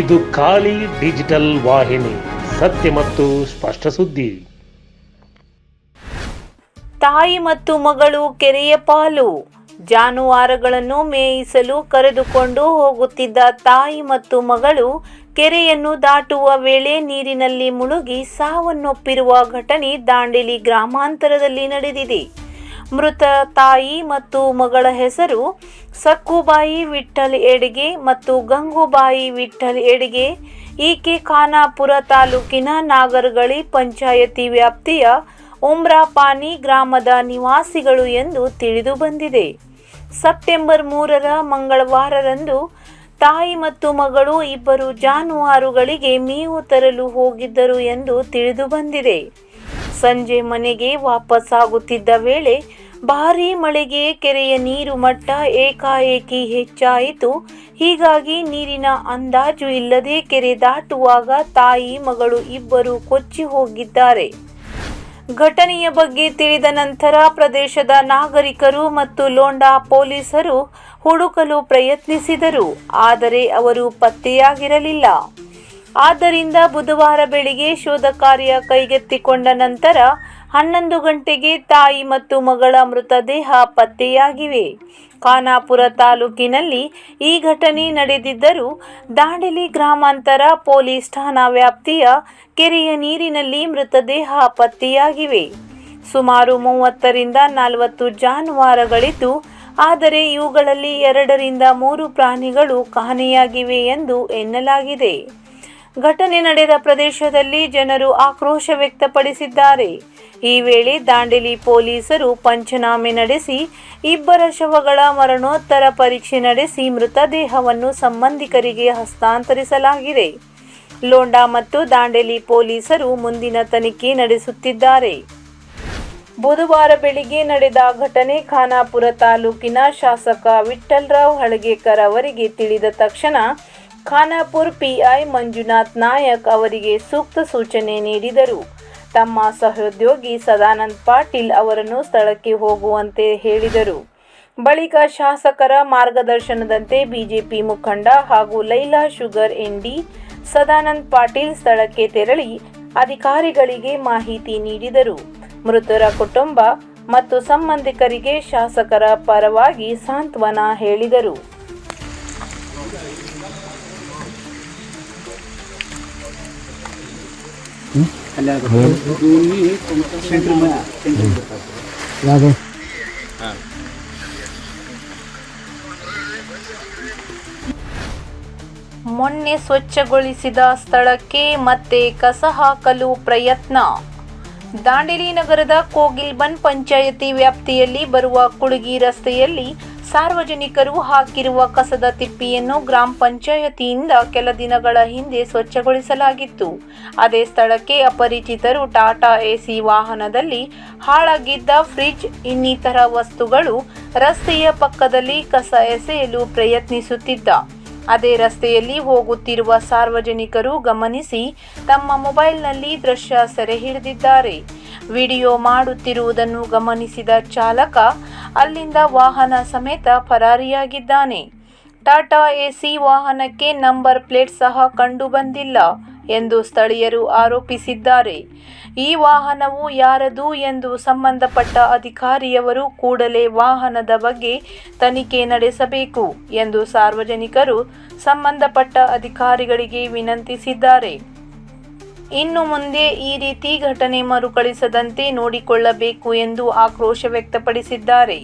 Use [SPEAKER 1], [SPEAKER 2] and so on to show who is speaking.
[SPEAKER 1] ಇದು ಖಾಲಿ ಡಿಜಿಟಲ್ ವಾಹಿನಿ, ಸತ್ಯ ಮತ್ತು ಸ್ಪಷ್ಟ ಸುದ್ದಿ.
[SPEAKER 2] ತಾಯಿ ಮತ್ತು ಮಗಳು ಕೆರೆಯ ಪಾಲು. ಜಾನುವಾರುಗಳನ್ನು ಮೇಯಿಸಲು ಕರೆದುಕೊಂಡು ಹೋಗುತ್ತಿದ್ದ ತಾಯಿ ಮತ್ತು ಮಗಳು ಕೆರೆಯನ್ನು ದಾಟುವ ವೇಳೆ ನೀರಿನಲ್ಲಿ ಮುಳುಗಿ ಸಾವನ್ನಪ್ಪಿರುವ ಘಟನೆ ದಾಂಡೇಲಿ ಗ್ರಾಮಾಂತರದಲ್ಲಿ ನಡೆದಿದೆ. ಮೃತ ತಾಯಿ ಮತ್ತು ಮಗಳ ಹೆಸರು ಸಕ್ಕುಬಾಯಿ ವಿಠ್ಠಲ್ ಎಡಿಗೆ ಮತ್ತು ಗಂಗುಬಾಯಿ ವಿಠ್ಠಲ್ ಎಡಿಗೆ ಈಕೆ ಖಾನಾಪುರ ತಾಲೂಕಿನ ನಾಗರಗಳಿ ಪಂಚಾಯತಿ ವ್ಯಾಪ್ತಿಯ ಉಮ್ರಾಪಾನಿ ಗ್ರಾಮದ ನಿವಾಸಿಗಳು ಎಂದು ತಿಳಿದು ಬಂದಿದೆ. ಸೆಪ್ಟೆಂಬರ್ ಮೂರರ ಮಂಗಳವಾರರಂದು ತಾಯಿ ಮತ್ತು ಮಗಳು ಇಬ್ಬರು ಜಾನುವಾರುಗಳಿಗೆ ಮೇವು ತರಲು ಹೋಗಿದ್ದರು ಎಂದು ತಿಳಿದು ಬಂದಿದೆ. ಸಂಜೆ ಮನೆಗೆ ವಾಪಸ್ಸಾಗುತ್ತಿದ್ದ ವೇಳೆ ಭಾರೀ ಮಳೆಗೆ ಕೆರೆಯ ನೀರು ಮಟ್ಟ ಏಕಾಏಕಿ ಹೆಚ್ಚಾಯಿತು. ಹೀಗಾಗಿ ನೀರಿನ ಅಂದಾಜು ಇಲ್ಲದೆ ಕೆರೆ ದಾಟುವಾಗ ತಾಯಿ, ಮಗಳು ಇಬ್ಬರು ಕೊಚ್ಚಿ ಹೋಗಿದ್ದಾರೆ. ಘಟನೆಯ ಬಗ್ಗೆ ತಿಳಿದ ನಂತರ ಪ್ರದೇಶದ ನಾಗರಿಕರು ಮತ್ತು ಲೋಂಡಾ ಪೊಲೀಸರು ಹುಡುಕಲು ಪ್ರಯತ್ನಿಸಿದರು, ಆದರೆ ಅವರು ಪತ್ತೆಯಾಗಿರಲಿಲ್ಲ. ಆದ್ದರಿಂದ ಬುಧವಾರ ಬೆಳಿಗ್ಗೆ ಶೋಧ ಕಾರ್ಯ ಕೈಗೆತ್ತಿಕೊಂಡ ನಂತರ ಹನ್ನೊಂದು ಗಂಟೆಗೆ ತಾಯಿ ಮತ್ತು ಮಗಳ ಮೃತದೇಹ ಪತ್ತೆಯಾಗಿವೆ. ಖಾನಾಪುರ ತಾಲೂಕಿನಲ್ಲಿ ಈ ಘಟನೆ ನಡೆದಿದ್ದರೂ ದಾಂಡೇಲಿ ಗ್ರಾಮಾಂತರ ಪೊಲೀಸ್ ಠಾಣಾ ವ್ಯಾಪ್ತಿಯ ಕೆರೆಯ ನೀರಿನಲ್ಲಿ ಮೃತದೇಹ ಪತ್ತೆಯಾಗಿವೆ. ಸುಮಾರು ಮೂವತ್ತರಿಂದ ನಲವತ್ತು ಜಾನುವಾರುಗಳಿದ್ದು, ಆದರೆ ಇವುಗಳಲ್ಲಿ ಎರಡರಿಂದ ಮೂರು ಪ್ರಾಣಿಗಳು ಕಾಣೆಯಾಗಿವೆ ಎಂದು ಎನ್ನಲಾಗಿದೆ. ಘಟನೆ ನಡೆದ ಪ್ರದೇಶದಲ್ಲಿ ಜನರು ಆಕ್ರೋಶ ವ್ಯಕ್ತಪಡಿಸಿದ್ದಾರೆ. ಈ ವೇಳೆ ದಾಂಡೇಲಿ ಪೊಲೀಸರು ಪಂಚನಾಮೆ ನಡೆಸಿ, ಇಬ್ಬರ ಶವಗಳ ಮರಣೋತ್ತರ ಪರೀಕ್ಷೆ ನಡೆಸಿ ಮೃತದೇಹವನ್ನು ಸಂಬಂಧಿಕರಿಗೆ ಹಸ್ತಾಂತರಿಸಲಾಗಿದೆ. ಲೋಂಡಾ ಮತ್ತು ದಾಂಡೇಲಿ ಪೊಲೀಸರು ಮುಂದಿನ ತನಿಖೆ ನಡೆಸುತ್ತಿದ್ದಾರೆ. ಬುಧವಾರ ಬೆಳಿಗ್ಗೆ ನಡೆದ ಘಟನೆ ಖಾನಾಪುರ ತಾಲೂಕಿನ ಶಾಸಕ ವಿಠ್ಠಲರಾವ್ ಹಳಗೇಕರ್ ಅವರಿಗೆ ತಿಳಿದ ತಕ್ಷಣ ಖಾನಾಪುರ್ ಪಿಐ ಮಂಜುನಾಥ್ ನಾಯಕ್ ಅವರಿಗೆ ಸೂಕ್ತ ಸೂಚನೆ ನೀಡಿದರು. ತಮ್ಮ ಸಹೋದ್ಯೋಗಿ ಸದಾನಂದ್ ಪಾಟೀಲ್ ಅವರನ್ನು ಸ್ಥಳಕ್ಕೆ ಹೋಗುವಂತೆ ಹೇಳಿದರು. ಬಳಿಕ ಶಾಸಕರ ಮಾರ್ಗದರ್ಶನದಂತೆ ಬಿಜೆಪಿ ಮುಖಂಡ ಹಾಗೂ ಲೈಲಾ ಶುಗರ್ ಎಂಡಿ ಸದಾನಂದ್ ಪಾಟೀಲ್ ಸ್ಥಳಕ್ಕೆ ತೆರಳಿ ಅಧಿಕಾರಿಗಳಿಗೆ ಮಾಹಿತಿ ನೀಡಿದರು. ಮೃತರ ಕುಟುಂಬ ಮತ್ತು ಸಂಬಂಧಿಕರಿಗೆ ಶಾಸಕರ ಪರವಾಗಿ ಸಾಂತ್ವನ ಹೇಳಿದರು. ಮೊನ್ನೆ ಸ್ವಚ್ಛಗೊಳಿಸಿದ ಸ್ಥಳಕ್ಕೆ ಮತ್ತೆ ಕಸ ಹಾಕಲು ಪ್ರಯತ್ನ. ದಾಂಡೇಲಿ ನಗರದ ಕೋಗಿಲ್ಬನ್ ಪಂಚಾಯತಿ ವ್ಯಾಪ್ತಿಯಲ್ಲಿ ಬರುವ ಕುಳುಗಿ ರಸ್ತೆಯಲ್ಲಿ ಸಾರ್ವಜನಿಕರು ಹಾಕಿರುವ ಕಸದ ತಿಪ್ಪಿಯನ್ನು ಗ್ರಾಮ ಪಂಚಾಯತಿಯಿಂದ ಕೆಲ ದಿನಗಳ ಹಿಂದೆ ಸ್ವಚ್ಛಗೊಳಿಸಲಾಗಿತ್ತು. ಅದೇ ಸ್ಥಳಕ್ಕೆ ಅಪರಿಚಿತರು ಟಾಟಾ ಎಸಿ ವಾಹನದಲ್ಲಿ ಹಾಳಾಗಿದ್ದ ಫ್ರಿಡ್ಜ್, ಇನ್ನಿತರ ವಸ್ತುಗಳು ರಸ್ತೆಯ ಪಕ್ಕದಲ್ಲಿ ಕಸ ಎಸೆಯಲು ಪ್ರಯತ್ನಿಸುತ್ತಿದ್ದ. ಅದೇ ರಸ್ತೆಯಲ್ಲಿ ಹೋಗುತ್ತಿರುವ ಸಾರ್ವಜನಿಕರು ಗಮನಿಸಿ ತಮ್ಮ ಮೊಬೈಲ್ನಲ್ಲಿ ದೃಶ್ಯ ಸೆರೆ ಹಿಡಿದಿದ್ದಾರೆ. ವಿಡಿಯೋ ಮಾಡುತ್ತಿರುವುದನ್ನು ಗಮನಿಸಿದ ಚಾಲಕ ಅಲ್ಲಿಂದ ವಾಹನ ಸಮೇತ ಪರಾರಿಯಾಗಿದ್ದಾನೆ. ಟಾಟಾ ಎಸಿ ವಾಹನಕ್ಕೆ ನಂಬರ್ ಪ್ಲೇಟ್ ಸಹ ಕಂಡು ಬಂದಿಲ್ಲ ಎಂದು ಸ್ಥಳೀಯರು ಆರೋಪಿಸಿದ್ದಾರೆ. ಈ ವಾಹನವು ಯಾರದು ಎಂದು ಸಂಬಂಧಪಟ್ಟ ಅಧಿಕಾರಿಯವರು ಕೂಡಲೇ ವಾಹನದ ಬಗ್ಗೆ ತನಿಖೆ ನಡೆಸಬೇಕು ಎಂದು ಸಾರ್ವಜನಿಕರು ಸಂಬಂಧಪಟ್ಟ ಅಧಿಕಾರಿಗಳಿಗೆ ವಿನಂತಿಸಿದ್ದಾರೆ. ಇನ್ನು ಮುಂದೆ ಈ ರೀತಿ ಘಟನೆ ಮರುಕಳಿಸದಂತೆ ನೋಡಿಕೊಳ್ಳಬೇಕು ಎಂದು ಆಕ್ರೋಶ ವ್ಯಕ್ತಪಡಿಸಿದ್ದಾರೆ.